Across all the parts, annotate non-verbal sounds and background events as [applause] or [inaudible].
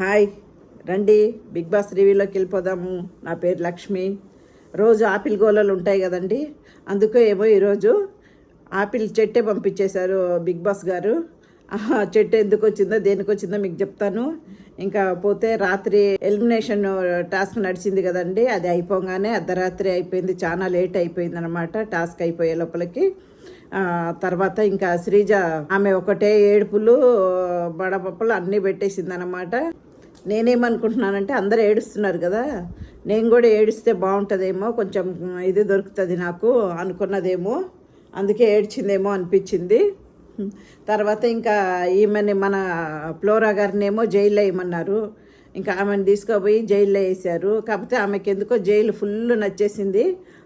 Hi రండి. Big boss రివ్యూలోకి వెళ్ళిపోదాము. నా పేరు లక్ష్మి. రోజు ఆపిల్ గోలలు ఉంటాయి కదండి. అందుకే ఏమో ఈరోజు ఆపిల్ చెట్టే పంపించేశారు బిగ్ బాస్ గారు. ఆహా, చెట్టు ఎందుకు వచ్చిందో దేనికి వచ్చిందో మీకు చెప్తాను. ఇంకా పోతే రాత్రి ఎలిమినేషన్ టాస్క్ నడిచింది కదండి. అది అయిపోగానే అర్ధరాత్రి అయిపోయింది. చాలా లేట్ అయిపోయింది అనమాట టాస్క్ అయిపోయే లోపలికి. తర్వాత ఇంకా శ్రీజ ఆమె ఒకటే ఏడుపులు బడపప్పులు అన్నీ పెట్టేసింది అనమాట నేనేమనుకుంటున్నానంటే అందరూ ఏడుస్తున్నారు కదా నేను కూడా ఏడిస్తే బాగుంటుందేమో కొంచెం ఇది దొరుకుతుంది నాకు అనుకున్నదేమో అందుకే ఏడ్చిందేమో అనిపించింది. తర్వాత ఇంకా ఈమెని మన ఫ్లోరా గారిని ఏమో జైల్లో వేయమన్నారు ఇంకా ఆమెను తీసుకుపోయి జైల్లో వేసారు కాకపోతే ఆమెకి ఎందుకో జైలు ఫుల్ నచ్చేసింది.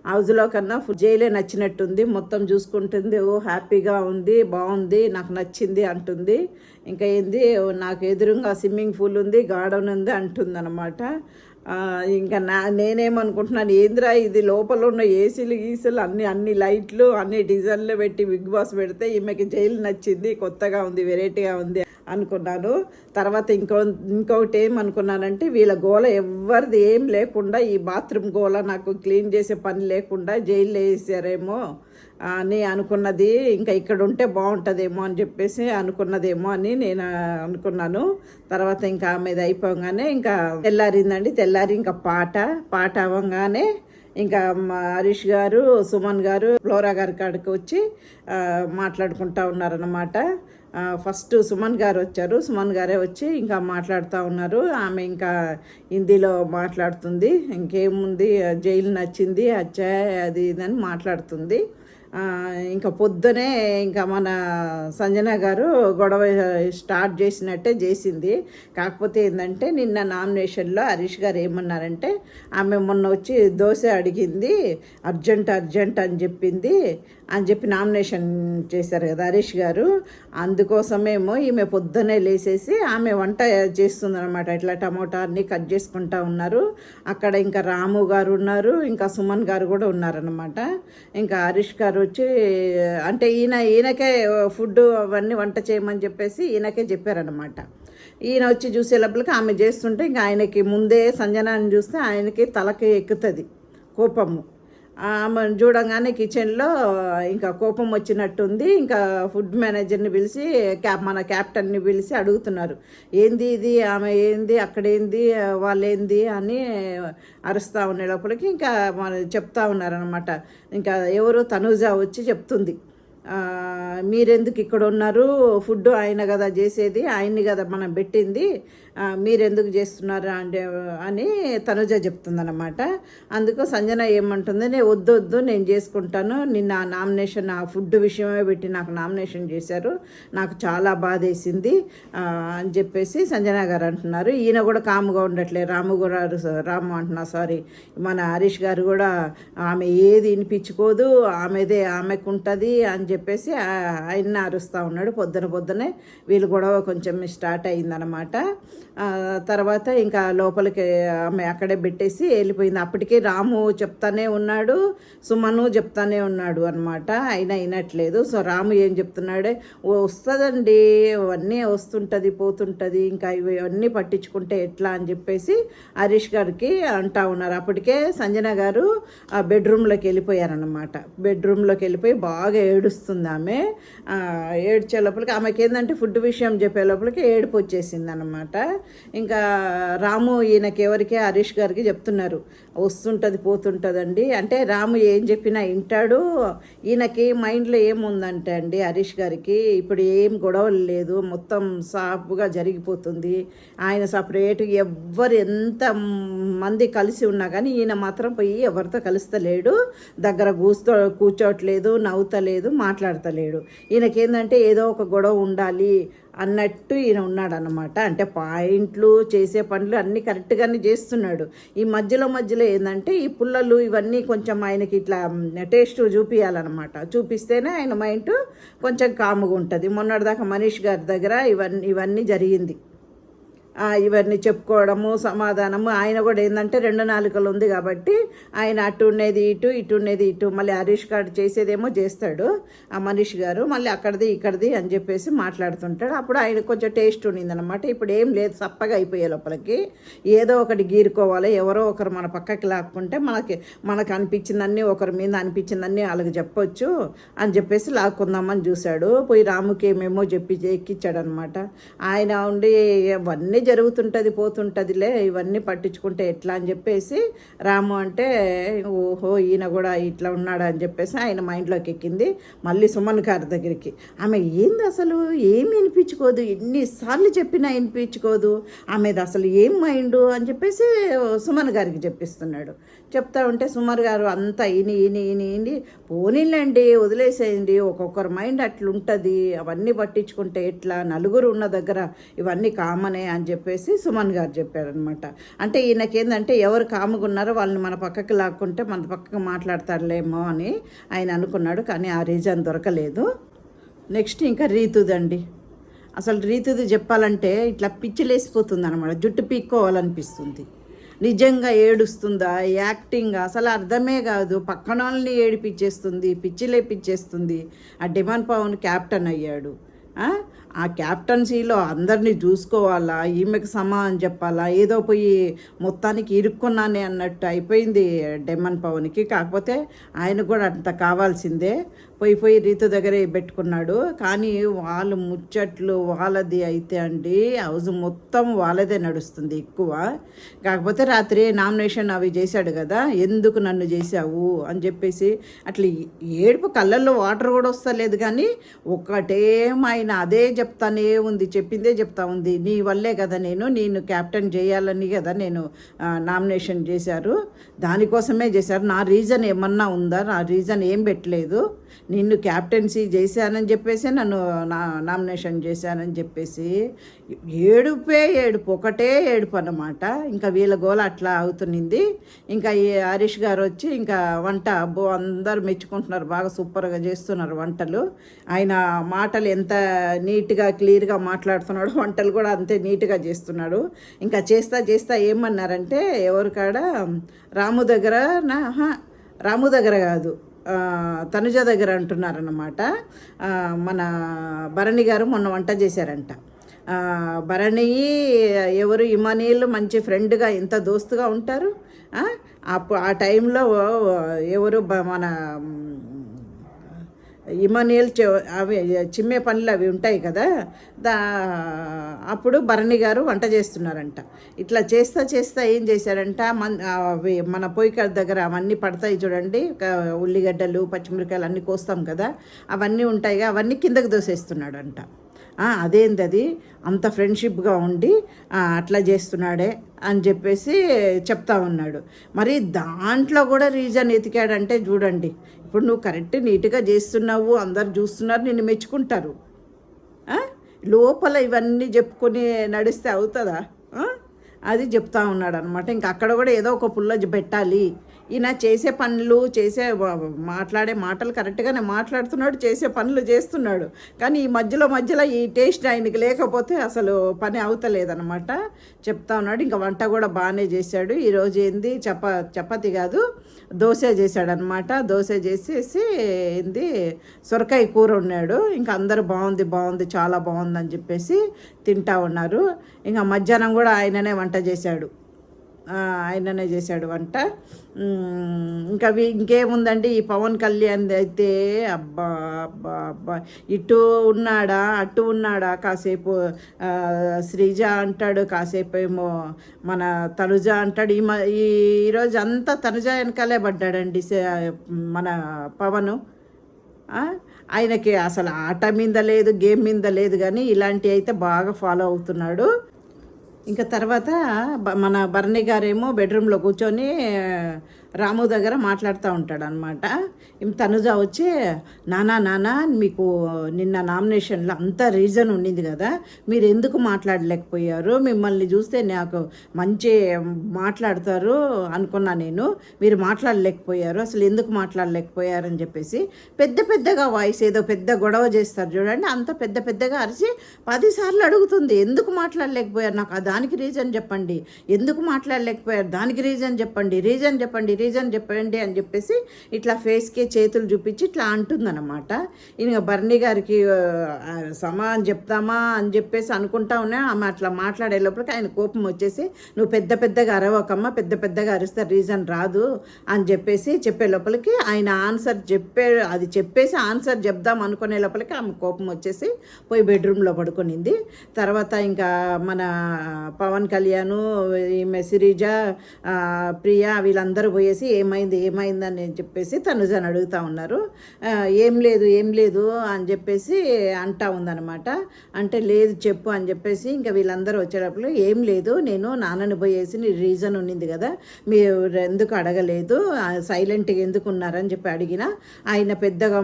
హౌస్లో కన్నా ఫుడ్ జైలే నచ్చినట్టుంది. మొత్తం చూసుకుంటుంది. ఓ హ్యాపీగా ఉంది బాగుంది నాకు నచ్చింది అంటుంది. ఇంకా ఏంది నాకు ఎదురుగా స్విమ్మింగ్ పూల్ ఉంది గార్డెన్ ఉంది అంటుంది అనమాట ఇంకా నా నేనేమనుకుంటున్నాను ఏంద్రా ఇది లోపల ఉన్న ఏసీలు గీసీలు అన్ని అన్ని లైట్లు అన్ని డిజైన్లు పెట్టి బిగ్ బాస్ పెడితే ఈమెకి జైలు నచ్చింది కొత్తగా ఉంది వెరైటీగా ఉంది అనుకున్నాను. తర్వాత ఇంకో ఇంకొకటి ఏమనుకున్నానంటే వీళ్ళ గోల ఎవరిది ఏం లేకుండా ఈ బాత్రూమ్ గోల నాకు క్లీన్ చేసే పని లేకుండా జైల్లో వేసారేమో అని అనుకున్నది ఇంకా ఇక్కడ ఉంటే బాగుంటుందేమో అని చెప్పేసి అనుకున్నదేమో అని నేను అనుకున్నాను. తర్వాత ఇంకా ఆమె అయిపోగానే ఇంకా తెల్లారిందండి. తెల్లారి ఇంకా పాట పాట అవ్వగానే ఇంకా హరీష్ గారు సుమన్ గారు ఫ్లోరా గారి కాడికి వచ్చి మాట్లాడుకుంటా ఉన్నారన్నమాట. ఫస్ట్ సుమన్ గారు వచ్చారు. సుమన్ గారే వచ్చి ఇంకా మాట్లాడుతూ ఉన్నారు. ఆమె ఇంకా హిందీలో మాట్లాడుతుంది. ఇంకేముంది? జైలు నచ్చింది అచ్చా అది ఇది అని మాట్లాడుతుంది. ఇంకా పొద్దునే ఇంకా మన సంజన గారు గొడవ స్టార్ట్ చేసినట్టే చేసింది. కాకపోతే ఏంటంటే నిన్న నామినేషన్లో హరీష్ గారు ఏమన్నారంటే ఆమె మొన్న వచ్చి దోశ అడిగింది అర్జెంట్ అర్జెంట్ అని చెప్పింది. అని చెప్పి నామినేషన్ చేశారు కదా హరీష్ గారు. అందుకోసమేమో ఈమె పొద్దునే లేసేసి ఆమె వంట చేస్తుందనమాట ఇట్లా టమోటా అన్ని కట్ చేసుకుంటా ఉన్నారు. అక్కడ ఇంకా రాము గారు ఉన్నారు ఇంకా సుమన్ గారు కూడా ఉన్నారనమాట ఇంకా హరీష్ గారు వచ్చి అంటే ఈయన ఈయనకే ఫుడ్ అవన్నీ వంట చేయమని చెప్పేసి ఈయనకే చెప్పారనమాట ఈయన వచ్చి చూసే లోపలికి ఆమె చేస్తుంటే ఇంకా ఆయనకి ముందే సంజనాన్ని చూస్తే ఆయనకి తలకి ఎక్కుతుంది కోపము. ఆమెను చూడంగానే కిచెన్లో ఇంకా కోపం వచ్చినట్టుంది. ఇంకా ఫుడ్ మేనేజర్ని పిలిచి క్యాప్ మన క్యాప్టెన్ని పిలిచి అడుగుతున్నారు. ఏంది ఇది? ఆమె ఏంది? అక్కడేంది వాళ్ళేంది వాళ్ళు ఏంది? అని అరుస్తూ ఉండే లోపలికి ఇంకా మన చెప్తా ఉన్నారనమాట ఇంకా ఎవరు తనూజ వచ్చి చెప్తుంది. మీరెందుకు ఇక్కడ ఉన్నారు? ఫుడ్ ఆయన కదా చేసేది ఆయన్ని కదా మనం పెట్టింది. మీరెందుకు చేస్తున్నారు అంటే అని తనుజ చెప్తుందన్నమాట. అందుకు సంజన ఏమంటుంది నేను వద్దు వద్దు నేను చేసుకుంటాను. నిన్న నామినేషన్ ఆ ఫుడ్ విషయమే పెట్టి నాకు నామినేషన్ చేశారు. నాకు చాలా బాధేసింది వేసింది అని చెప్పేసి సంజన గారు అంటున్నారు. ఈయన కూడా కాముగా ఉండట్లే. రాము గారు రాము అంటున్నా సారీ మన హరీష్ గారు కూడా ఆమె ఏది వినిపించుకోదు ఆమెదే ఆమెకు ఉంటుంది అని చెప్పేసి ఆయన్ని ఆయన అరుస్తూ ఉన్నాడు. పొద్దున పొద్దునే వీళ్ళు గొడవ కొంచెం స్టార్ట్ అయిందనమాట తర్వాత ఇంకా లోపలికి ఆమె అక్కడే పెట్టేసి వెళ్ళిపోయింది. అప్పటికే రాము చెప్తానే ఉన్నాడు సుమను చెప్తానే ఉన్నాడు అనమాట అయినా అయినట్లేదు సో రాము ఏం చెప్తున్నాడే? వస్తుందండి అవన్నీ వస్తుంటుంది పోతుంటుంది ఇంకా ఇవి అన్నీ పట్టించుకుంటే ఎట్లా? అని చెప్పేసి హరీష్ గారికి అంటా ఉన్నారు. అప్పటికే సంజన గారు ఆ బెడ్రూమ్లోకి వెళ్ళిపోయారనమాట బెడ్రూమ్లోకి వెళ్ళిపోయి బాగా ఏడుస్తుంది ఆమె. ఏడ్చే లోపలికి ఆమెకి ఏంటంటే ఫుడ్ విషయం చెప్పే లోపలికి ఏడుపు వచ్చేసింది అనమాట ఇంకా రాము ఈయనకి ఎవరికి హరీష్ గారికి చెప్తున్నారు. వస్తుంటుంది పోతుంటుందండి. అంటే రాము ఏం చెప్పినా వింటాడు. ఈయనకి మైండ్లో ఏముందంటే అండి హరీష్ గారికి ఇప్పుడు ఏం గొడవలు లేదు మొత్తం సాఫ్గా జరిగిపోతుంది. ఆయన సపరేట్ ఎవ్వరు ఎంత మంది కలిసి ఉన్నా కానీ ఈయన మాత్రం పోయి ఎవరితో కలుస్తలేడు. దగ్గర కూర్చో కూర్చోట్లేదు నవ్వుతలేదు మాట్లాడతలేడు. ఈయనకేందంటే ఏదో ఒక గొడవ ఉండాలి అన్నట్టు ఈయన ఉన్నాడనమాట అంటే పాయింట్లు చేసే పనులు అన్నీ కరెక్ట్గానే చేస్తున్నాడు. ఈ మధ్యలో మధ్యలో ఏంటంటే ఈ పుల్లలు ఇవన్నీ కొంచెం ఆయనకి ఇట్లా టేస్ట్ చూపించాలన్నమాట చూపిస్తేనే ఆయన మైండ్ కొంచెం కాముగా ఉంటుంది. మొన్నటిదాకా మనీష్ గారి దగ్గర ఇవన్నీ ఇవన్నీ జరిగింది. ఇవన్నీ చెప్పుకోవడము సమాధానము. ఆయన కూడా ఏంటంటే రెండు నాలుకలు ఉంది కాబట్టి ఆయన అటు ఉండేది ఇటు ఇటు ఉండేది ఇటు. మళ్ళీ హరీష్ గారు చేసేదేమో చేస్తాడు ఆ మనీష్ గారు. మళ్ళీ అక్కడిది ఇక్కడిది అని చెప్పేసి మాట్లాడుతుంటాడు. అప్పుడు ఆయన కొంచెం టేస్ట్ ఉండిందనమాట ఇప్పుడు ఏం లేదు సప్పగా అయిపోయే లోపలికి. ఏదో ఒకటి గీరుకోవాలి. ఎవరో ఒకరు మన పక్కకి లాక్కుంటే మనకి మనకు అనిపించిందన్నీ ఒకరి మీద అనిపించిందన్నీ వాళ్ళకి చెప్పొచ్చు అని చెప్పేసి లాక్కుందామని చూశాడు. పోయి రాముకి ఏమేమో చెప్పి ఎక్కిచ్చాడనమాట ఆయన ఉండి ఇవన్నీ జరుగుతుంటుంది పోతుంటుందిలే ఇవన్నీ పట్టించుకుంటే ఎట్లా అని చెప్పేసి రాము అంటే ఓహో ఈయన కూడా ఇట్లా ఉన్నాడు అని చెప్పేసి ఆయన మైండ్లోకి ఎక్కింది మళ్ళీ సుమన్ గారి దగ్గరికి. ఆమె ఏంది అసలు? ఏమి వినిపించుకోదు? ఎన్నిసార్లు చెప్పినా వినిపించుకోదు. ఆమెది అసలు ఏం మైండ్? అని చెప్పేసి సుమన్ గారికి చెప్పిస్తున్నాడు. చెప్తా ఉంటే సుమారు గారు అంతా ఇని ఇని ఇని ఇని పోనీలేండి వదిలేసేయండి ఒక్కొక్కరు మైండ్ అట్లుంటుంది అవన్నీ పట్టించుకుంటే ఎట్లా నలుగురు ఉన్న దగ్గర ఇవన్నీ కామనే అని చెప్పేసి సుమన్ గారు చెప్పారనమాట అంటే ఈయనకేందంటే ఎవరు కాముకున్నారో వాళ్ళని మన పక్కకి లాక్కుంటే మన పక్కకి మాట్లాడతారులేమో అని ఆయన అనుకున్నాడు కానీ ఆ రీజన్ దొరకలేదు. నెక్స్ట్ ఇంకా రీతుదండి. అసలు రీతుది చెప్పాలంటే ఇట్లా పిచ్చిలేసిపోతుంది అనమాట జుట్టు పీక్కోవాలనిపిస్తుంది. నిజంగా ఏడుస్తుందా? యాక్టింగ్ అసలు అర్థమే కాదు. పక్కన వాళ్ళని ఏడిపించేస్తుంది పిచ్చిలేపిచ్చేస్తుంది ఆ డిమాండ్ పవన్ క్యాప్టెన్ అయ్యాడు. ఆ? ఆ క్యాప్టెన్సీలో అందరినీ చూసుకోవాలా? ఈమెకు సమానం చెప్పాలా? ఏదో పోయి మొత్తానికి ఇరుక్కున్నానే అన్నట్టు అయిపోయింది డెమన్ పవన్కి. కాకపోతే ఆయన కూడా అంత కావాల్సిందే. పోయి పోయి రీతు దగ్గరే పెట్టుకున్నాడు. కానీ వాళ్ళు ముచ్చట్లు వాళ్ళది అయితే అండి హౌస్ మొత్తం వాళ్ళదే నడుస్తుంది ఎక్కువ. కాకపోతే రాత్రి నామినేషన్ అవి చేశాడు కదా ఎందుకు నన్ను చేశావు అని చెప్పేసి అట్లా ఏడుపు కళ్ళల్లో వాటర్ కూడా వస్తలేదు కానీ ఒక్కటేం అదే చెప్తానే ఉంది చెప్పిందే చెప్తా ఉంది. నీ వల్లే కదా నేను నేను క్యాప్టెన్ చేయాలని కదా నేను నామినేషన్ చేశారు. దానికోసమే చేశారు. నా రీజన్ ఏమన్నా ఉందా? నా రీజన్ ఏం పెట్టలేదు. నిన్ను క్యాప్టెన్సీ చేశానని చెప్పేసి నన్ను నా నామినేషన్ చేశానని చెప్పేసి ఏడుపే ఏడుపు ఒకటే ఏడుపు అన్నమాట. ఇంకా వీళ్ళ గోల అట్లా అవుతున్నింది ఇంకా ఈ హరీష్ గారు వచ్చి ఇంకా వంట అబ్బో అందరు మెచ్చుకుంటున్నారు బాగా సూపర్గా చేస్తున్నారు వంటలు. ఆయన మాటలు ఎంత నీట్గా క్లియర్గా మాట్లాడుతున్నాడు వంటలు కూడా అంతే నీట్గా చేస్తున్నాడు. ఇంకా చేస్తా చేస్తా ఏమన్నారంటే ఎవరు కాడ రాము దగ్గర నా రాము దగ్గర కాదు. తనుజ దగ్గర అంటున్నారన్నమాట మన భరణి గారు మొన్న వంట చేశారంట భరణి ఎవరు ఇమానీలు మంచి ఫ్రెండ్గా ఎంత దోస్తుగా ఉంటారు ఆ? అప్పుడు ఆ టైంలో ఎవరు బ- మన ఇమానియల్ అవి చిమ్మే పనులు అవి ఉంటాయి కదా దా అప్పుడు భరణి గారు వంట చేస్తున్నారంట. ఇట్లా చేస్తా చేస్తా ఏం చేశారంట? మన అవి మన పొయ్యికాడ దగ్గర అవన్నీ పడతాయి చూడండి. ఉల్లిగడ్డలు పచ్చిమిరకాయలు అన్నీ కోస్తాం కదా అవన్నీ ఉంటాయి అవన్నీ కిందకు దోసేస్తున్నాడంట. అంట అదేంది అది? అంత ఫ్రెండ్షిప్గా ఉండి అట్లా చేస్తున్నాడే అని చెప్పేసి చెప్తా ఉన్నాడు. మరి దాంట్లో కూడా రీజన్ ఎతికాడంటే చూడండి. ఇప్పుడు నువ్వు కరెక్ట్ నీట్గా చేస్తున్నావు అందరు చూస్తున్నారు నిన్ను మెచ్చుకుంటారు. లోపల ఇవన్నీ చెప్పుకొని నడిస్తే అవుతుందా? అది చెప్తా ఉన్నాడు అనమాట ఇంకా అక్కడ కూడా ఏదో ఒక పుల్ల పెట్టాలి. ఈయన చేసే పనులు చేసే మాట్లాడే మాటలు కరెక్ట్గానే మాట్లాడుతున్నాడు చేసే పనులు చేస్తున్నాడు. కానీ ఈ మధ్యలో మధ్యలో ఈ టేస్ట్ ఆయనకి లేకపోతే అసలు పని అవుతలేదనమాట చెప్తా ఉన్నాడు. ఇంకా వంట కూడా బాగానే చేశాడు. ఈరోజు ఏంది? చప చపాతి కాదు దోశ చేశాడనమాట దోశ చేసేసి ఏంది? సొరకాయ కూర ఉన్నాడు ఇంకా అందరూ బాగుంది బాగుంది చాలా బాగుందని చెప్పేసి తింటా ఉన్నారు. ఇంకా మధ్యాహ్నం కూడా ఆయననే వంట చేశాడు. ఆయననే చేశాడు వంట ఇంకా ఇంకేముందండి? ఈ పవన్ కళ్యాణ్ అయితే అబ్బా అబ్బా అబ్బా. ఇటు ఉన్నాడా? అటు ఉన్నాడా? కాసేపు శ్రీజ అంటాడు కాసేపు ఏమో మన తనుజ అంటాడు. ఈ మ- ఈ ఈరోజు అంతా తనుజ వెనకాలే పడ్డాడండి సే- మన పవను. ఆయనకి అసలు ఆట మీద లేదు గేమ్ మీద లేదు కానీ ఇలాంటివి అయితే బాగా ఫాలో అవుతున్నాడు. ఇంకా తర్వాత బ- మన భరణి గారేమో బెడ్రూమ్లో కూర్చొని రాము దగ్గర మాట్లాడుతూ ఉంటాడు అనమాట తనుజ వచ్చి నానా నానా మీకు నిన్న నామినేషన్లో అంత రీజన్ ఉండింది కదా మీరు ఎందుకు మాట్లాడలేకపోయారు? మిమ్మల్ని చూస్తే నాకు మంచి మాట్లాడతారు అనుకున్నా నేను మీరు మాట్లాడలేకపోయారు అసలు ఎందుకు మాట్లాడలేకపోయారు? అని చెప్పేసి పెద్ద పెద్దగా వాయిస్ ఏదో పెద్ద గొడవ చేస్తారు చూడండి అంత పెద్ద పెద్దగా అరిచి పదిసార్లు అడుగుతుంది ఎందుకు మాట్లాడలేకపోయారు? నాకు దానికి రీజన్ చెప్పండి ఎందుకు మాట్లాడలేకపోయారు? దానికి రీజన్ చెప్పండి రీజన్ చెప్పండి రీజన్ చెప్పండి అని చెప్పేసి ఇట్లా ఫేస్కి చేతులు చూపించి ఇట్లా అంటుందన్నమాట. ఇంకా బర్నీ గారికి సమా అని చెప్తామా అని చెప్పేసి అనుకుంటా ఉన్నా ఆమె అట్లా మాట్లాడే లోపలికి ఆయన కోపం వచ్చేసి నువ్వు పెద్ద పెద్దగా అరవకమ్మా పెద్ద పెద్దగా అరిస్తే రీజన్ రాదు అని చెప్పేసి చెప్పే లోపలికి ఆయన ఆన్సర్ చెప్పే అది చెప్పేసి ఆన్సర్ చెప్దాం అనుకునే లోపలికి ఆమె కోపం వచ్చేసి పోయి బెడ్రూమ్లో పడుకునింది. తర్వాత ఇంకా మన పవన్ కళ్యాణ్ ఈమె సిరీజ ఆ, ప్రియా వీళ్ళందరూ చెప్పేసి ఏమైంది ఏమైంది అని చెప్పేసి తనుజని అడుగుతా ఉన్నారు. ఏం లేదు ఏం లేదు అని చెప్పేసి అంటా ఉందన్నమాట. అంటే లేదు చెప్పు అని చెప్పేసి ఇంకా వీళ్ళందరూ వచ్చేటప్పుడు ఏం లేదు నేను నాన్నని పోయేసి రీజన్ ఉన్నింది కదా మీరు ఎందుకు అడగలేదు సైలెంట్గా ఎందుకు ఉన్నారని చెప్పి అడిగిన ఆయన పెద్దగా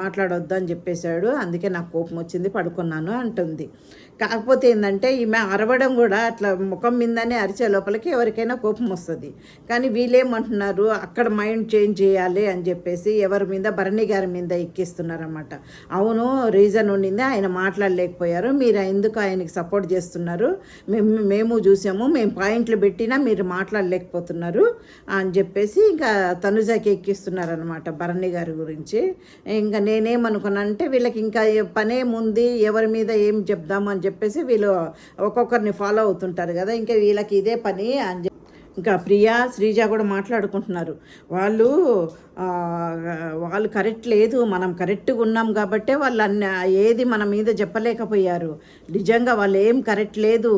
మాట్లాడొద్దు అని చెప్పేశాడు అందుకే నాకు కోపం వచ్చింది పడుకున్నాను అంటుంది. కాకపోతే ఏంటంటే ఈమె అరవడం కూడా అట్లా ముఖం మీదనే అరిచే లోపలికి ఎవరికైనా కోపం వస్తుంది. కానీ వీళ్ళేమంటున్నారు అక్కడ మైండ్ చేంజ్ చేయాలి అని చెప్పేసి ఎవరి మీద భరణి గారి మీద ఎక్కిస్తున్నారన్నమాట. అవును రీజన్ ఉండింది ఆయన మాట్లాడలేకపోయారు మీరు ఎందుకు ఆయనకి సపోర్ట్ చేస్తున్నారు? మేము మేము చూసాము మేము పాయింట్లు పెట్టినా మీరు మాట్లాడలేకపోతున్నారు అని చెప్పేసి ఇంకా తనుజాకి ఎక్కిస్తున్నారనమాట భరణి గారి గురించి. ఇంకా నేనేమనుకున్నానంటే వీళ్ళకి ఇంకా పనేముంది ఎవరి మీద ఏం చెప్దాము అని చెప్పేసి వీళ్ళు ఒక్కొక్కరిని ఫాలో అవుతుంటారు కదా ఇంకా వీళ్ళకి ఇదే పని అని ఇంకా ప్రియా శ్రీజ కూడా మాట్లాడుకుంటున్నారు. వాళ్ళు వాళ్ళు కరెక్ట్ లేదు మనం కరెక్ట్గా ఉన్నాం కాబట్టే వాళ్ళు అన్న ఏది మన మీద చెప్పలేకపోయారు. నిజంగా వాళ్ళు ఏం కరెక్ట్ లేదు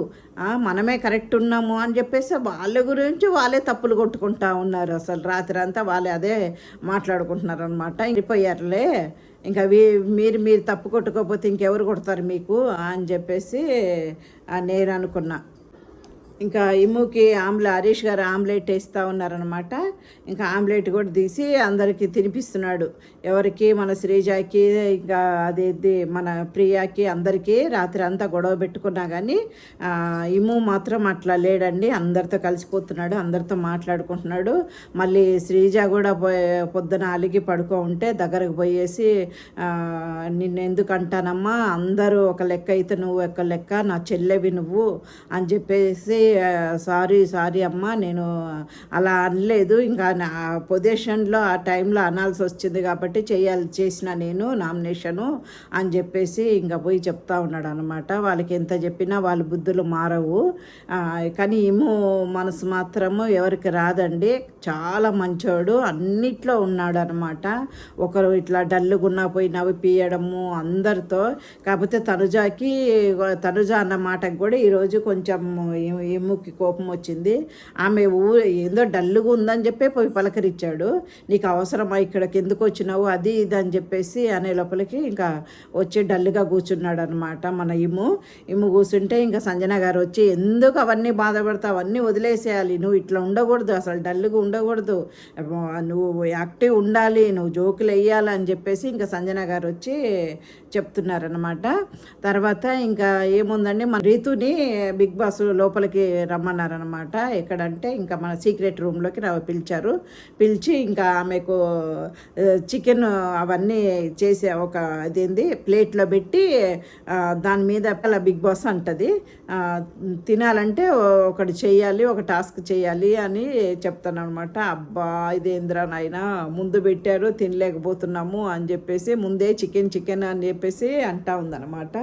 మనమే కరెక్ట్ ఉన్నాము అని చెప్పేసి వాళ్ళ గురించి వాళ్ళే తప్పులు కొట్టుకుంటా ఉన్నారు అసలు రాత్రి అంతా వాళ్ళే అదే మాట్లాడుకుంటున్నారు అనమాట వెళ్ళిపోయారులే. ఇంకా వీ మీరు మీరు తప్పు కొట్టుకోకపోతే ఇంకెవరు కొడతారు మీకు అని చెప్పేసి ఆ, నేను అనుకున్నా. ఇంకా ఇమ్ముకి ఆమ్లెట్ హరీష్ గారు ఆమ్లెట్ వేస్తూ ఉన్నారనమాట ఇంకా ఆమ్లెట్ కూడా తీసి అందరికీ తినిపిస్తున్నాడు. ఎవరికి? మన శ్రీజాకి ఇంకా అదేది మన ప్రియాకి అందరికీ రాత్రి అంతా గొడవ పెట్టుకున్నా కానీ ఇమ్ము మాత్రం అట్లా లేడండి. అందరితో కలిసిపోతున్నాడు అందరితో మాట్లాడుకుంటున్నాడు. మళ్ళీ శ్రీజ కూడా పొద్దున అలిగి పడుకో ఉంటే దగ్గరకు పోయేసి నిన్ను ఎందుకంటానమ్మా అందరూ ఒక లెక్క అయితే నువ్వు ఒక లెక్క నా చెల్లెవి నువ్వు అని చెప్పేసి సారీ సారీ అమ్మ నేను అలా అనలేదు. ఇంకా నా పొజిషన్లో ఆ టైంలో అనాల్సి వచ్చింది కాబట్టి చేయాలి చేసిన నేను నామినేషను అని చెప్పేసి ఇంకా పోయి చెప్తా ఉన్నాడు అనమాట వాళ్ళకి ఎంత చెప్పినా వాళ్ళ బుద్ధులు మారవు. కానీ ఏమో మనసు మాత్రము ఎవరికి రాదండి. చాలా మంచోడు అన్నిట్లో ఉన్నాడు అనమాట ఒకరు ఇట్లా డల్లుగున్నా పోయి నవ్విపియడము అందరితో. కాకపోతే తనుజాకి తనుజ అన్న మాటకు కూడా ఈరోజు కొంచెం ఏముకి కోపం వచ్చింది. ఆమె ఊరు ఏందో డల్లుగా ఉందని చెప్పి పోయి పలకరించాడు. నీకు అవసరమా? ఇక్కడికి ఎందుకు వచ్చినావు? అది ఇది అని చెప్పేసి అనే లోపలికి ఇంకా వచ్చి డల్లుగా కూర్చున్నాడు అనమాట మన ఇము ఇము కూర్చుంటే ఇంకా సంజన గారు వచ్చి ఎందుకు అవన్నీ బాధపడతావు? అవన్నీ వదిలేసేయాలి. నువ్వు ఇట్లా ఉండకూడదు. అసలు డల్లుగా ఉండకూడదు. నువ్వు యాక్టివ్ ఉండాలి. నువ్వు జోకులు వేయాలి అని చెప్పేసి ఇంకా సంజన గారు వచ్చి చెప్తున్నారనమాట తర్వాత ఇంకా ఏముందండి? మన రీతుని బిగ్ బాస్ లోపలికి రమ్మన్నారనమాట ఎక్కడంటే ఇంకా మన సీక్రెట్ రూమ్లోకి పిలిచారు. పిలిచి ఇంకా ఆమెకు చికెన్ అవన్నీ చేసే ఒక అదేంది ప్లేట్లో పెట్టి దాని మీద అలా బిగ్ బాస్ అంటది. తినాలంటే ఒకటి చేయాలి ఒక టాస్క్ చేయాలి అని చెప్తాను అనమాట అబ్బా ఇదేంద్రా నాయన ముందు పెట్టారు తినలేకపోతున్నాము అని చెప్పేసి ముందే చికెన్ చికెన్ అని చెప్పేసి అంటా ఉందన్నమాట.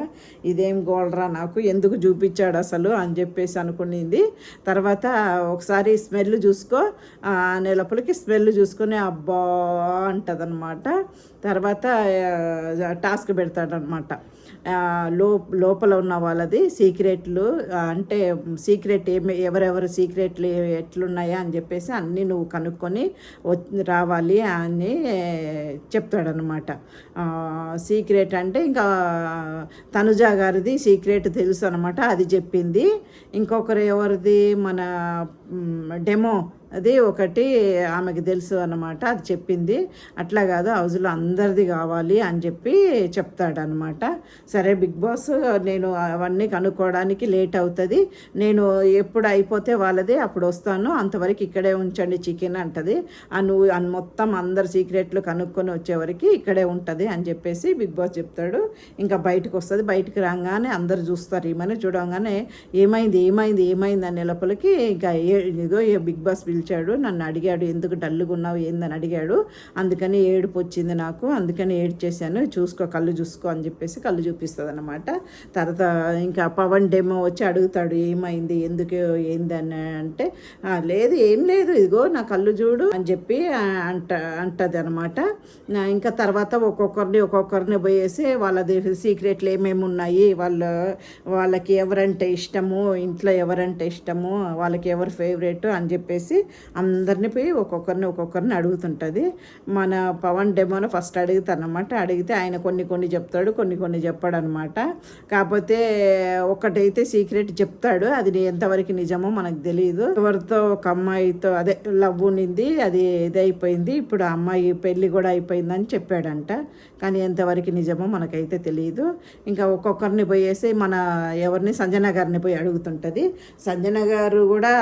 ఇదేం గోల్రా నాకు ఎందుకు చూపించాడు అసలు అని చెప్పేసి అనుకునింది తర్వాత ఒకసారి స్మెల్ చూసుకో. ఆ, అనే లోపలికి స్మెల్ చూసుకొని అబ్బా అంటదనమాట తర్వాత టాస్క్ పెడతాడనమాట. లో లోపల ఉన్న వాళ్ళది సీక్రెట్లు అంటే సీక్రెట్ ఏమి ఎవరెవరు సీక్రెట్లు ఎట్లున్నాయా అని చెప్పేసి అన్నీ నువ్వు కనుక్కొని రావాలి అని చెప్తాడనమాట. సీక్రెట్ అంటే ఇంకా తనుజ గారిది సీక్రెట్ తెలుసు అనమాట అది చెప్పింది. ఇంకొకరు ఎవరిది? మన డెమో అది ఒకటి ఆమెకి తెలుసు అన్నమాట అది చెప్పింది. అట్లా కాదు హౌస్లో అందరిది కావాలి అని చెప్పి చెప్తాడనమాట సరే బిగ్ బాస్ నేను అవన్నీ కనుక్కోవడానికి లేట్ అవుతుంది. నేను ఎప్పుడు అయిపోతే వాళ్ళది అప్పుడు వస్తాను. అంతవరకు ఇక్కడే ఉంచండి చికెన్ అంటది. ఆ నువ్వు మొత్తం అందరి సీక్రెట్లు కనుక్కొని వచ్చేవరకు ఇక్కడే ఉంటుంది అని చెప్పేసి బిగ్ బాస్ చెప్తాడు. ఇంకా బయటకు వస్తుంది. బయటకు రాగానే అందరు చూస్తారు. ఈమెను చూడగానే ఏమైంది ఏమైంది ఏమైంది అనే లోపలికి ఇంకా ఏ ఏ బిగ్ బాస్ పిలిచాడు. నన్ను అడిగాడు ఎందుకు డల్లుగా ఉన్నావు? ఏందని అడిగాడు. అందుకని ఏడుపు వచ్చింది నాకు. అందుకని ఏడ్చేశాను. చూసుకో కళ్ళు చూసుకో అని చెప్పేసి కళ్ళు చూపిస్తుంది అనమాట తర్వాత ఇంకా పవన్ డెమో వచ్చి అడుగుతాడు ఏమైంది? ఎందుకు? ఏంది? అని అంటే లేదు ఏం లేదు. ఇదిగో నా కళ్ళు చూడు అని చెప్పి అంట అంటది అనమాట ఇంకా తర్వాత ఒక్కొక్కరిని ఒక్కొక్కరిని పోయేసి వాళ్ళది సీక్రెట్లు ఏమేమి ఉన్నాయి? వాళ్ళ వాళ్ళకి ఎవరంటే ఇష్టము? ఇంట్లో ఎవరంటే ఇష్టము? వాళ్ళకి ఎవరు ఫేవరెట్? అని చెప్పేసి అందరిని పోయి ఒక్కొక్కరిని ఒక్కొక్కరిని అడుగుతుంటుంది. మన పవన్ డెమోను ఫస్ట్ అడుగుతానమాట అడిగితే ఆయన కొన్ని కొన్ని చెప్తాడు కొన్ని కొన్ని చెప్పాడు అనమాట కాకపోతే ఒకటైతే సీక్రెట్ చెప్తాడు. అది ఎంతవరకు నిజమో మనకు తెలియదు ఎవరితో ఒక అమ్మాయితో అదే లవ్ ఉన్నింది అది ఇదైపోయింది. ఇప్పుడు ఆ అమ్మాయి పెళ్ళి కూడా అయిపోయిందని చెప్పాడంట. కానీ ఎంతవరకు నిజమో మనకైతే తెలియదు. ఇంకా ఒక్కొక్కరిని పోయేసి మన ఎవరిని? సంజన గారిని పోయి అడుగుతుంటుంది. సంజన గారు కూడా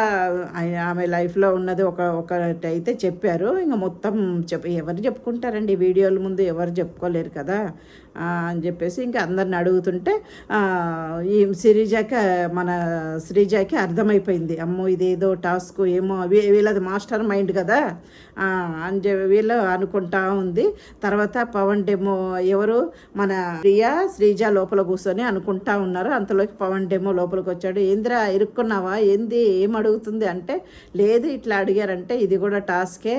ఆమె లైఫ్లో ఉన్నది ఒక ఒకటి అయితే చెప్పారు. ఇంకా మొత్తం చెప్ ఎవరు చెప్పుకుంటారండి? వీడియోల ముందు ఎవరు చెప్పుకోలేరు కదా? అని చెప్పేసి ఇంకా అందరిని అడుగుతుంటే ఈ శ్రీజాకి మన శ్రీజాకి అర్థమైపోయింది. అమ్మో ఇదేదో టాస్క్ ఏమో వీళ్ళది మాస్టర్ మైండ్ కదా. అని చెప్పి వీళ్ళు అనుకుంటా ఉంది. తర్వాత పవన్ డెమో ఎవరు? మన ప్రియా శ్రీజ లోపల కూర్చొని అనుకుంటా ఉన్నారు. అంతలోకి పవన్ డెమో లోపలికి వచ్చాడు. ఏందిరా ఇరుక్కున్నావా? ఏంది? ఏం అడుగుతుంది? అంటే లేదు ఇట్లా అడిగారంటే ఇది కూడా టాస్కే.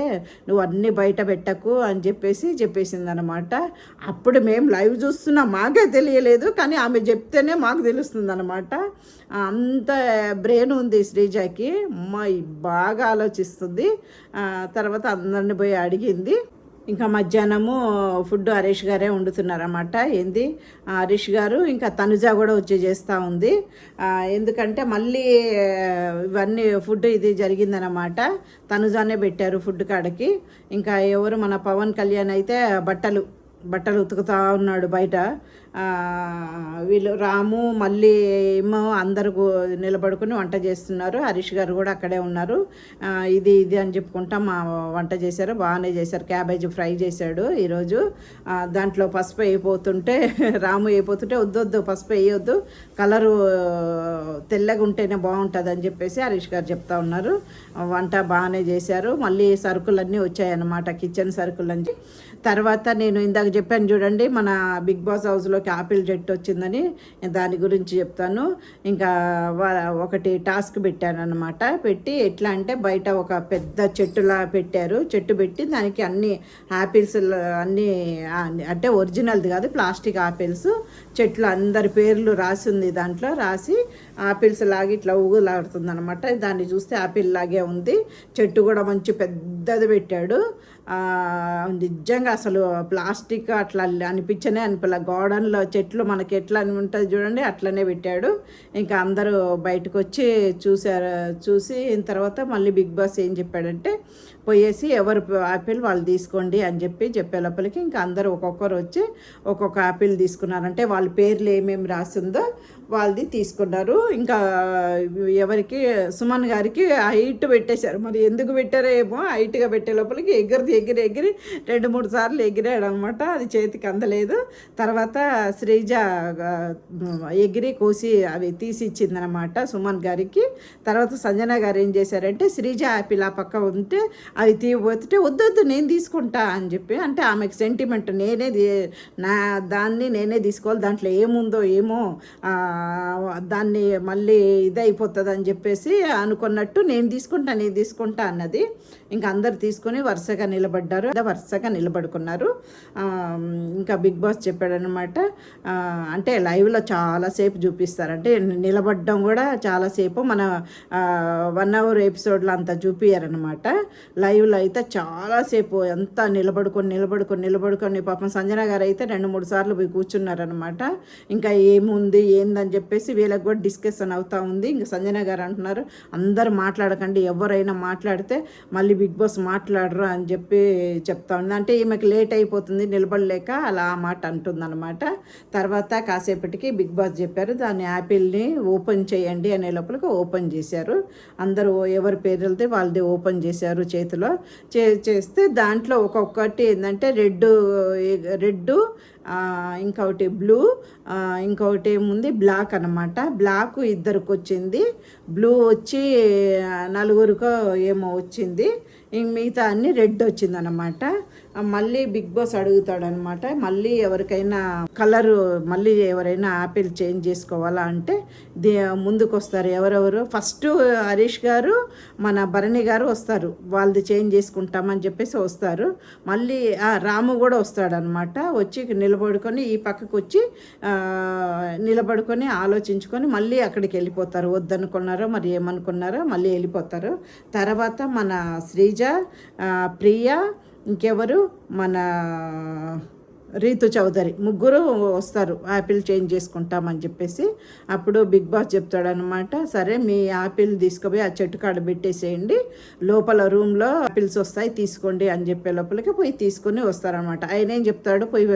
నువ్వు అన్నీ బయట పెట్టకు అని చెప్పేసి చెప్పేసింది అనమాట అప్పుడు మేము లైవ్ చూస్తున్నా మాకే తెలియలేదు కానీ ఆమె చెప్తేనే మాకు తెలుస్తుంది అనమాట అంత బ్రెయిన్ ఉంది శ్రీజాకి. అమ్మాయి బాగా ఆలోచిస్తుంది. తర్వాత అందరిని పోయి అడిగింది. ఇంకా మధ్యాహ్నము ఫుడ్ హరీష్ గారే వండుతున్నారన్నమాట. ఏంది? హరీష్ గారు ఇంకా తనుజ కూడా వచ్చి చేస్తూ ఉంది. ఎందుకంటే మళ్ళీ ఇవన్నీ ఫుడ్ ఇది జరిగిందనమాట తనుజానే పెట్టారు ఫుడ్ కాడకి. ఇంకా ఎవరు? మన పవన్ కళ్యాణ్ అయితే బట్టలు. బట్టలు ఉతుకుతా ఉన్నాడు బయట. వీళ్ళు రాము మళ్ళీ ఏమో అందరూ నిలబడుకుని వంట చేస్తున్నారు. హరీష్ గారు కూడా అక్కడే ఉన్నారు. ఇది ఇది అని చెప్పుకుంటా మా వంట చేశారు. బాగానే చేశారు. క్యాబేజ్ ఫ్రై చేశాడు ఈరోజు. దాంట్లో పసుపు వేయిపోతుంటే [laughs] రాము వేయిపోతుంటే వద్దు వద్దు పసుపు వేయొద్దు. కలరు తెల్లగా ఉంటేనే బాగుంటుంది అని చెప్పేసి హరీష్ గారు చెప్తా ఉన్నారు. వంట బాగానే చేశారు. మళ్ళీ సరుకులన్నీ వచ్చాయన్నమాట. కిచెన్ సరుకులన్నీ. తర్వాత నేను ఇందాక చెప్పాను చూడండి మన బిగ్ బాస్ హౌస్లోకి ఆపిల్ జెట్ వచ్చిందని దాని గురించి చెప్తాను. ఇంకా ఒకటి టాస్క్ పెట్టాను అనమాట పెట్టి ఎట్లా అంటే బయట ఒక పెద్ద చెట్టులా పెట్టారు. చెట్టు పెట్టి దానికి అన్ని ఆపిల్స్ అన్ని అంటే ఒరిజినల్ది కాదు ప్లాస్టిక్ ఆపిల్స్ చెట్లు అందరి పేర్లు రాసి ఉంది దాంట్లో రాసి ఆపిల్స్ లాగి ఇట్లా ఊగులాడుతుంది అనమాట దాన్ని చూస్తే ఆపిల్ లాగే ఉంది. చెట్టు కూడా మంచి పెద్దది పెట్టాడు. నిజంగా అసలు ప్లాస్టిక్ అట్లా అనిపించనే అనిపించలే గార్డెన్లో చెట్లు మనకి ఎట్లా అని ఉంటుంది చూడండి అట్లనే పెట్టాడు. ఇంకా అందరూ బయటకు వచ్చి చూశారు చూసి తర్వాత మళ్ళీ బిగ్ బాస్ ఏం చెప్పాడంటే పోయేసి ఎవరు ఆపిల్ వాళ్ళు తీసుకోండి అని చెప్పి చెప్పే లోపలికి ఇంకా అందరూ ఒక్కొక్కరు వచ్చి ఒక్కొక్క ఆపిల్ తీసుకున్నారంటే వాళ్ళ పేర్లు ఏమేమి రాసిందో వాళ్ళది తీసుకున్నారు ఇంకా ఎవరికి సుమన్ గారికి హైట్ పెట్టేశారు. మరి ఎందుకు పెట్టారో ఏమో హైట్గా పెట్టే లోపలికి ఎగిరిది ఎగిరి ఎగిరి రెండు మూడు సార్లు ఎగిరాడు అనమాట అది చేతికి అందలేదు. తర్వాత శ్రీజ ఎగిరి కోసి అవి తీసి ఇచ్చిందనమాట సుమన్ గారికి. తర్వాత సంజన గారు ఏం చేశారంటే శ్రీజ యాపిల్ ఆ పక్క ఉంటే అవి తీయబోతుంటే వద్దొద్దు నేను తీసుకుంటా అని చెప్పి అంటే ఆమెకు సెంటిమెంట్ నేనే నా దాన్ని నేనే తీసుకోవాలి దాంట్లో ఏముందో ఏమో దాన్ని మళ్ళీ ఇదైపోతుంది అని చెప్పేసి అనుకున్నట్టు నేను తీసుకుంటా నేను తీసుకుంటా అన్నది. ఇంకా అందరు తీసుకొని వరుసగా నిలబడ్డారు. వరుసగా నిలబడుకున్నారు. ఇంకా బిగ్ బాస్ చెప్పాడనమాట అంటే లైవ్లో చాలాసేపు చూపిస్తారు. అంటే నిలబడడం కూడా చాలాసేపు మన వన్ అవర్ ఎపిసోడ్లో అంతా చూపించారనమాట లైవ్లో అయితే చాలాసేపు ఎంత నిలబడుకొని నిలబడుకొని నిలబడుకొని పాపం సంజన గారు అయితే రెండు మూడు సార్లు పోయి కూర్చున్నారనమాట ఇంకా ఏముంది ఏందని చెప్పేసి వీళ్ళకి కూడా డిస్కషన్ అవుతూ ఉంది. ఇంకా సంజన గారు అంటున్నారు అందరూ మాట్లాడకండి ఎవరైనా మాట్లాడితే మళ్ళీ బిగ్ బాస్ మాట్లాడరు అని చెప్పి చెప్తా ఉంది అంటే ఈమెకి లేట్ అయిపోతుంది నిలబడలేక అలా ఆ మాట అంటుందన్నమాట. తర్వాత కాసేపటికి బిగ్ బాస్ చెప్పారు దాని యాపిల్ని ఓపెన్ చేయండి అనే లోపలికి ఓపెన్ చేశారు. అందరూ ఎవరి పేర్లతో వాళ్ళది ఓపెన్ చేశారు చేతిలో. చే చేస్తే దాంట్లో ఒక్కొక్కటి ఏంటంటే రెడ్ రెడ్ ఇంకొకటి బ్లూ ఇంకొకటి ఏముంది? బ్లాక్ అనమాట బ్లాక్ ఇద్దరికి వచ్చింది బ్లూ వచ్చి నలుగురికో ఏమో వచ్చింది. ఇంక మిగతా అన్ని రెడ్ వచ్చిందనమాట మళ్ళీ బిగ్ బాస్ అడుగుతాడనమాట మళ్ళీ ఎవరికైనా కలరు మళ్ళీ ఎవరైనా యాపిల్ చేంజ్ చేసుకోవాలా అంటే దే ముందుకు వస్తారు ఎవరెవరు. ఫస్ట్ హరీష్ గారు మన భరణి గారు వస్తారు. వాళ్ళది చేంజ్ చేసుకుంటామని చెప్పేసి వస్తారు. మళ్ళీ రాము కూడా వస్తాడనమాట. వచ్చి నిలబడుకొని ఈ పక్కకు వచ్చి నిలబడుకొని ఆలోచించుకొని మళ్ళీ అక్కడికి వెళ్ళిపోతారు. వద్దనుకున్నారో మరి ఏమనుకున్నారో మళ్ళీ వెళ్ళిపోతారు. తర్వాత మన శ్రీజ ప్రియా ప్రియ ఇంకెవరు? మన రీతు చౌదరి ముగ్గురు వస్తారు యాపిల్ చేంజ్ చేసుకుంటామని చెప్పేసి. అప్పుడు బిగ్ బాస్ చెప్తాడనమాట సరే మీ యాపిల్ తీసుకుపోయి ఆ చెట్టు కాడ పెట్టేసేయండి లోపల రూమ్లో యాపిల్స్ వస్తాయి తీసుకోండి అని చెప్పే లోపలికి పోయి తీసుకొని వస్తారనమాట ఆయన ఏం చెప్తాడు పోయి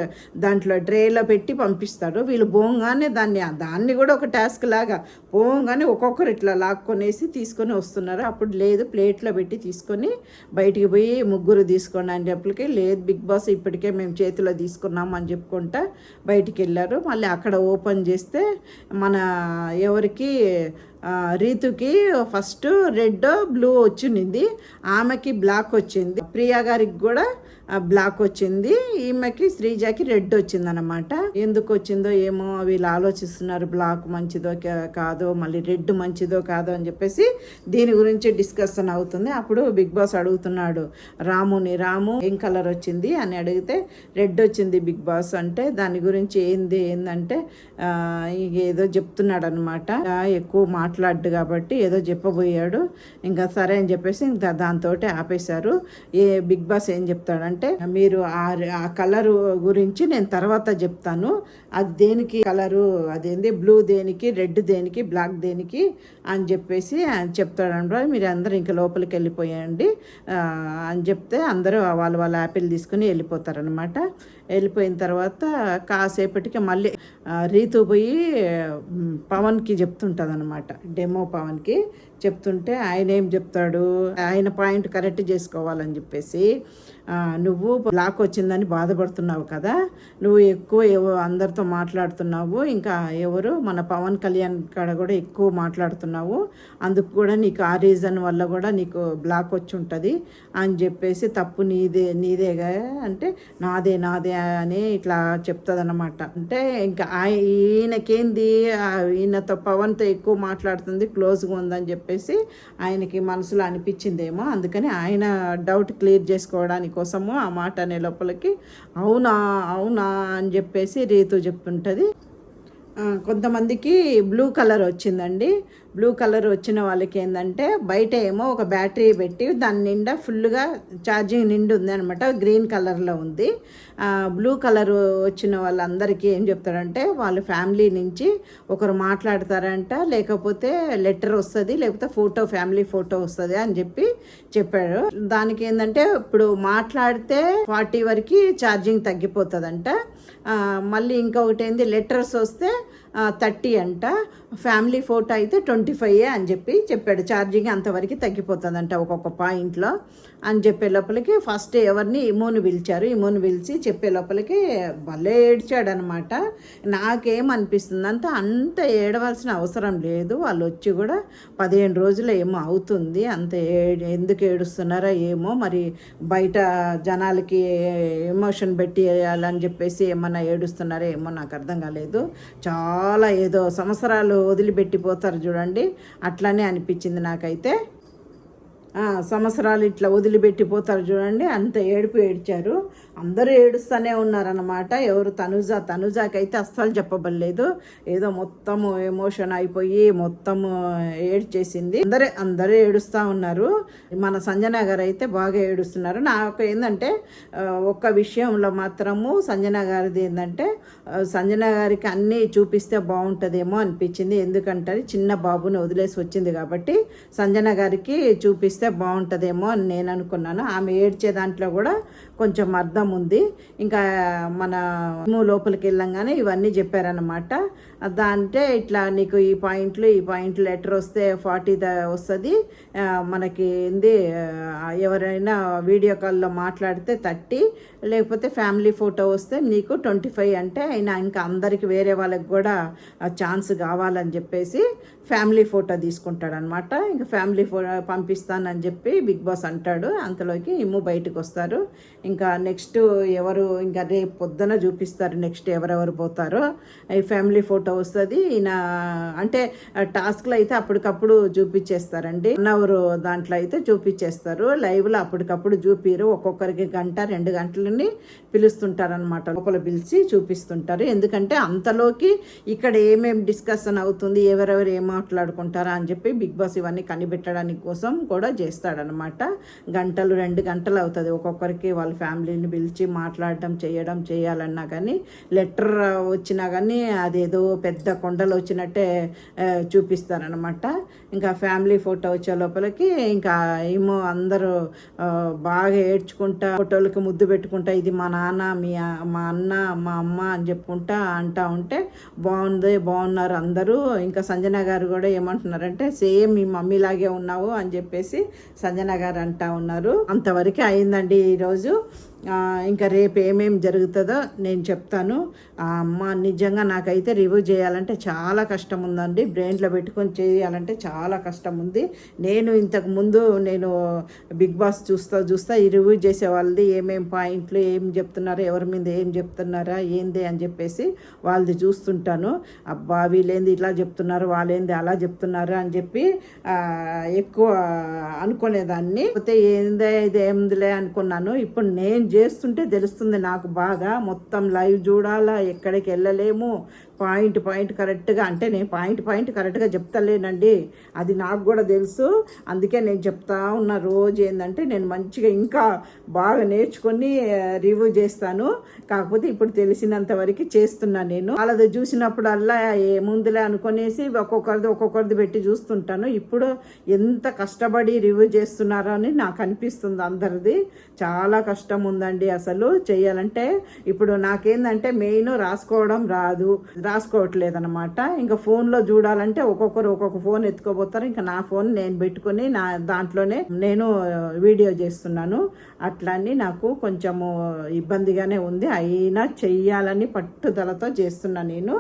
దాంట్లో ట్రేలో పెట్టి పంపిస్తాడు. వీళ్ళు పోగానే దాన్ని దాన్ని కూడా ఒక టాస్క్ లాగా పోగానే ఒక్కొక్కరు ఇట్లా లాక్కొనేసి తీసుకొని వస్తున్నారు. అప్పుడు లేదు ప్లేట్లో పెట్టి తీసుకొని బయటికి పోయి ముగ్గురు తీసుకోండి అని చెప్పలికి లేదు బిగ్ బాస్ ఇప్పటికే మేము చేతిలో తీసుకు తీసుకున్నామని చెప్పుకుంటా బయటికి వెళ్ళారు. మళ్ళీ అక్కడ ఓపెన్ చేస్తే మన ఎవరికి రీతుకి ఫస్ట్ రెడ్ బ్లూ వచ్చింది. ఆమెకి బ్లాక్ వచ్చింది. ప్రియా గారికి కూడా బ్లాక్ వచ్చింది. ఈమెకి శ్రీజాకి రెడ్ వచ్చిందనమాట ఎందుకు వచ్చిందో ఏమో వీళ్ళు ఆలోచిస్తున్నారు. బ్లాక్ మంచిదో కాదో మళ్ళీ రెడ్ మంచిదో కాదో అని చెప్పేసి దీని గురించి డిస్కషన్ అవుతుంది. అప్పుడు బిగ్ బాస్ అడుగుతున్నాడు రాముని రాము ఏం కలర్ వచ్చింది? అని అడిగితే రెడ్ వచ్చింది బిగ్ బాస్. అంటే దాని గురించి ఏంది ఏందంటే ఇక ఏదో చెప్తున్నాడు అనమాట ఎక్కువ మాట్లాడు కాబట్టి ఏదో చెప్పబోయాడు. ఇంకా సరే అని చెప్పేసి ఇంకా దాంతో ఆపేశారు. ఏ బిగ్ బాస్ ఏం అంటే మీరు ఆ ఆ కలర్ గురించి నేను తర్వాత చెప్తాను. అది దేనికి కలరు అదేంది బ్లూ దేనికి రెడ్ దేనికి బ్లాక్ దేనికి అని చెప్పేసి చెప్తాడు మీరు అందరూ ఇంకా లోపలికి వెళ్ళిపోయండి. అని చెప్తే అందరూ వాళ్ళ వాళ్ళ యాపిల్ తీసుకుని వెళ్ళిపోతారనమాట వెళ్ళిపోయిన తర్వాత కాసేపటికి మళ్ళీ రీతు పోయి పవన్కి చెప్తుంటుంది అనమాట డెమో పవన్కి చెప్తుంటే ఆయన ఏం చెప్తాడు? ఆయన పాయింట్ కరెక్ట్ చేసుకోవాలని చెప్పేసి. నువ్వు బ్లాక్ వచ్చిందని బాధపడుతున్నావు కదా. నువ్వు ఎక్కువ ఎవ- అందరితో మాట్లాడుతున్నావు. ఇంకా ఎవరు? మన పవన్ కళ్యాణ్ కాడ కూడా ఎక్కువ మాట్లాడుతున్నావు. అందుకు కూడా నీకు ఆ రీజన్ వల్ల కూడా నీకు బ్లాక్ వచ్చి ఉంటుంది అని చెప్పేసి తప్పు నీదే నీదేగా అంటే నాదే నాదే అని ఇట్లా చెప్తుంది అంటే ఇంకా ఈయనకేంది? ఈయనతో పవన్తో ఎక్కువ మాట్లాడుతుంది క్లోజ్గా ఉందని చెప్పేసి ఆయనకి మనసులో అనిపించిందేమో. అందుకని ఆయన డౌట్ క్లియర్ చేసుకోవడానికి కోసము ఆ మాట అనే లోపలికి అవునా అవునా అని చెప్పేసి రీతు చెప్తుంటుంది. కొంతమందికి బ్లూ కలర్ వచ్చిందండి. బ్లూ కలర్ వచ్చిన వాళ్ళకి ఏంటంటే బయట ఏమో ఒక బ్యాటరీ పెట్టి దాని నిండా ఫుల్గా ఛార్జింగ్ నిండి ఉంది అనమాట గ్రీన్ కలర్లో ఉంది. బ్లూ కలర్ వచ్చిన వాళ్ళందరికీ ఏం చెప్తారంటే వాళ్ళ ఫ్యామిలీ నుంచి ఒకరు మాట్లాడతారంట లేకపోతే లెటర్ వస్తుంది లేకపోతే ఫోటో ఫ్యామిలీ ఫోటో వస్తుంది అని చెప్పి చెప్పాడు దానికి ఏంటంటే ఇప్పుడు మాట్లాడితే ఫార్టీ వరకు ఛార్జింగ్ తగ్గిపోతుందంట. మళ్ళీ ఇంకొకటి ఏంది లెటర్స్ వస్తే థర్టీ అంట. ఫ్యామిలీ ఫోటో అయితే ట్వంటీ ఫైవ్ అని చెప్పి చెప్పాడు. ఛార్జింగ్ అంతవరకు తగ్గిపోతుందంట ఒక్కొక్క పాయింట్లో అని చెప్పే లోపలికి ఫస్ట్ ఎవరిని ఇమోని పిలిచారు. ఇమోని పిలిచి చెప్పే లోపలికి భలే ఏడ్చాడనమాట. నాకేమనిపిస్తుంది అంటే అంత ఏడవలసిన అవసరం లేదు. వాళ్ళు వచ్చి కూడా పదిహేను రోజులు ఏమో అవుతుంది. అంత ఎందుకు ఏడుస్తున్నారో ఏమో మరి బయట జనాలకి ఎమోషన్ పెట్టి వేయాలని చెప్పేసి ఏమన్నా ఏడుస్తున్నారో ఏమో నాకు అర్థం కాలేదు. చాలా ఏదో సంవత్సరాలు వదిలిపెట్టిపోతారు చూడండి. అట్లానే అనిపించింది నాకైతే. సంవత్సరాలు ఇట్లా వదిలిపెట్టిపోతారు చూడండి. అంత ఏడుపు ఏడ్చారు. అందరూ ఏడుస్తూనే ఉన్నారన్నమాట. ఎవరు తనుజ తనుజాకైతే అస్సలు చెప్పబడలేదు. ఏదో మొత్తము ఎమోషన్ అయిపోయి మొత్తము ఏడ్చేసింది. అందరే అందరూ ఏడుస్తూ ఉన్నారు. మన సంజన గారు అయితే బాగా ఏడుస్తున్నారు. నాకు ఏంటంటే ఒక్క విషయంలో మాత్రము సంజన గారిది ఏంటంటే సంజన గారికి అన్నీ చూపిస్తే బాగుంటుందేమో అనిపించింది. ఎందుకంటే చిన్న బాబుని వదిలేసి వచ్చింది కాబట్టి సంజన గారికి చూపిస్తే బాగుంటుందేమో అని నేను అనుకున్నాను. ఆమె ఏడ్చే దాంట్లో కూడా కొంచెం అర్థం ఉంది. ఇంకా మన లోపలికి వెళ్ళంగానే ఇవన్నీ చెప్పారనమాట దాంటే ఇట్లా నీకు ఈ పాయింట్లు ఈ పాయింట్ లెటర్ వస్తే ఫార్టీ వస్తుంది. మనకి ఏంది ఎవరైనా వీడియో కాల్లో మాట్లాడితే థర్టీ లేకపోతే ఫ్యామిలీ ఫోటో వస్తే నీకు ట్వంటీ ఫైవ్ అంటే ఆయన ఇంకా అందరికి వేరే వాళ్ళకి కూడా ఛాన్స్ కావాలని చెప్పేసి ఫ్యామిలీ ఫోటో తీసుకుంటాడు అనమాట ఇంకా ఫ్యామిలీ ఫోటో పంపిస్తానని చెప్పి బిగ్ బాస్ అంటాడు. అంతలోకి ఇమ్ము బయటకు వస్తారు. ఇంకా నెక్స్ట్ ఎవరు ఇంకా రేపు పొద్దున చూపిస్తారు నెక్స్ట్ ఎవరెవరు పోతారో. ఈ ఫ్యామిలీ ఫోటో వస్తుంది. ఈయన అంటే టాస్క్లో అయితే అప్పటికప్పుడు చూపించేస్తారండి. వన్ అవర్ దాంట్లో అయితే చూపించేస్తారు. లైవ్లో అప్పటికప్పుడు చూపిరు ఒక్కొక్కరికి గంట రెండు గంటలని పిలుస్తుంటారనమాట. లోపల పిలిచి చూపిస్తుంటారు. ఎందుకంటే అంతలోకి ఇక్కడ ఏమేమి డిస్కషన్ అవుతుంది ఎవరెవరు ఏమో మాట్లాడుకుంటారా అని చెప్పి బిగ్ బాస్ ఇవన్నీ కనిపెట్టడానికి కోసం కూడా చేస్తాడనమాట గంటలు రెండు గంటలు అవుతుంది. ఒక్కొక్కరికి వాళ్ళ ఫ్యామిలీని పిలిచి మాట్లాడడం చేయడం చేయాలన్నా కానీ లెటర్ వచ్చినా కానీ అదేదో పెద్ద కొండలు వచ్చినట్టే చూపిస్తారనమాట ఇంకా ఫ్యామిలీ ఫోటో వచ్చే లోపలికి ఇంకా ఏమో అందరూ బాగా ఏడ్చుకుంటా ఫోటోలకి ముద్దు పెట్టుకుంటా ఇది మా నాన్న మీ మా అన్న మా అమ్మ అని చెప్పుకుంటా అంటా ఉంటే బాగుంది బాగున్నారు అందరూ. ఇంకా సంజన గారు కూడా ఏమంటున్నారంటే సేమ్ మీ మమ్మీ లాగే ఉన్నావు అని చెప్పేసి సంజన గారు అంటా ఉన్నారు. అంతవరకు అయిందండి ఈరోజు ఇంకా రేపు ఏమేమి జరుగుతుందో నేను చెప్తాను. అమ్మ నిజంగా నాకైతే రివ్యూ చేయాలంటే చాలా కష్టం ఉందండి బ్రెయిన్లో పెట్టుకొని చేయాలంటే చాలా కష్టం ఉంది నేను ఇంతకు ముందు నేను బిగ్ బాస్ చూస్తా చూస్తా ఈ రివ్యూ చేసే వాళ్ళది ఏమేమి పాయింట్లు ఏం చెప్తున్నారు ఎవరి మీద ఏం చెప్తున్నారా ఏంది అని చెప్పేసి వాళ్ళది చూస్తుంటాను. అబ్బా వీళ్ళేంది ఇట్లా చెప్తున్నారు వాళ్ళేంది అలా చెప్తున్నారు అని చెప్పి ఎక్కువ అనుకునేదాన్ని. పోతే ఏందే ఇది ఏందిలే అనుకున్నాను. ఇప్పుడు నేను చేస్తుంటే తెలుస్తుంది నాకు బాగా. మొత్తం లైవ్ చూడాలా ఎక్కడికి వెళ్ళలేము. పాయింట్ పాయింట్ కరెక్ట్గా అంటే నేను పాయింట్ పాయింట్ కరెక్ట్గా చెప్తలేనండి. అది నాకు కూడా తెలుసు. అందుకే నేను చెప్తా ఉన్న రోజు ఏంటంటే నేను మంచిగా ఇంకా బాగా నేర్చుకొని రివ్యూ చేస్తాను. కాకపోతే ఇప్పుడు తెలిసినంత వరకు చేస్తున్నాను నేను. వాళ్ళది చూసినప్పుడల్లా ఏముందిలే అనుకునేసి ఒక్కొక్కరిది ఒక్కొక్కరిది పెట్టి చూస్తుంటాను. ఇప్పుడు ఎంత కష్టపడి రివ్యూ చేస్తున్నారో అని నాకు అనిపిస్తుంది అందరిది. చాలా కష్టం ఉందండి అసలు. చేయాలంటే ఇప్పుడు నాకేందంటే మెయిన్ రాసుకోవడం రాదు. రాసుకోవట్లేదనమాట ఇంకా ఫోన్లో చూడాలంటే ఒక్కొక్కరు ఒక్కొక్క ఫోన్ ఎత్తుకోబోతారు. ఇంకా నా ఫోన్ నేను పెట్టుకొని నా దాంట్లోనే నేను వీడియో చేస్తున్నాను. అట్లా అని నాకు కొంచెము ఇబ్బందిగానే ఉంది. అయినా చెయ్యాలని పట్టుదలతో చేస్తున్నా నేను.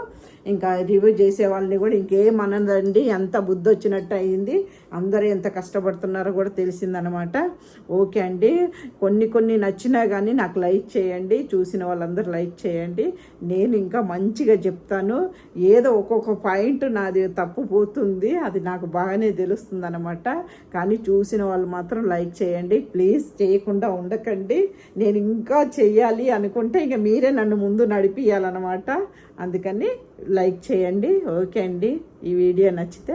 ఇంకా రివ్యూ చేసే వాళ్ళని కూడా ఇంకేం అనదండి ఎంత బుద్ధి వచ్చినట్టు అయింది. అందరూ ఎంత కష్టపడుతున్నారో కూడా తెలిసిందనమాట. ఓకే అండి. కొన్ని కొన్ని నచ్చినా కానీ నాకు లైక్ చేయండి. చూసిన వాళ్ళందరూ లైక్ చేయండి. నేను ఇంకా మంచిగా చెప్తాను. ఏదో ఒక్కొక్క పాయింట్ నాది తప్పు పోతుంది. అది నాకు బాగానే తెలుస్తుంది అనమాట కానీ చూసిన వాళ్ళు మాత్రం లైక్ చేయండి. ప్లీజ్ చేయకుండా ఉండకండి. నేను ఇంకా చెయ్యాలి అనుకుంటే ఇక మీరే నన్ను ముందు నడిపియాలన్నమాట అందుకని లైక్ చేయండి ఓకే అండి. ఈ వీడియో నచ్చితే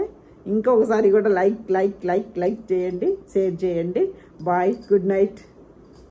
ఇంకొకసారి కూడా లైక్ లైక్ లైక్ లైక్ చేయండి షేర్ చేయండి. Bye good night.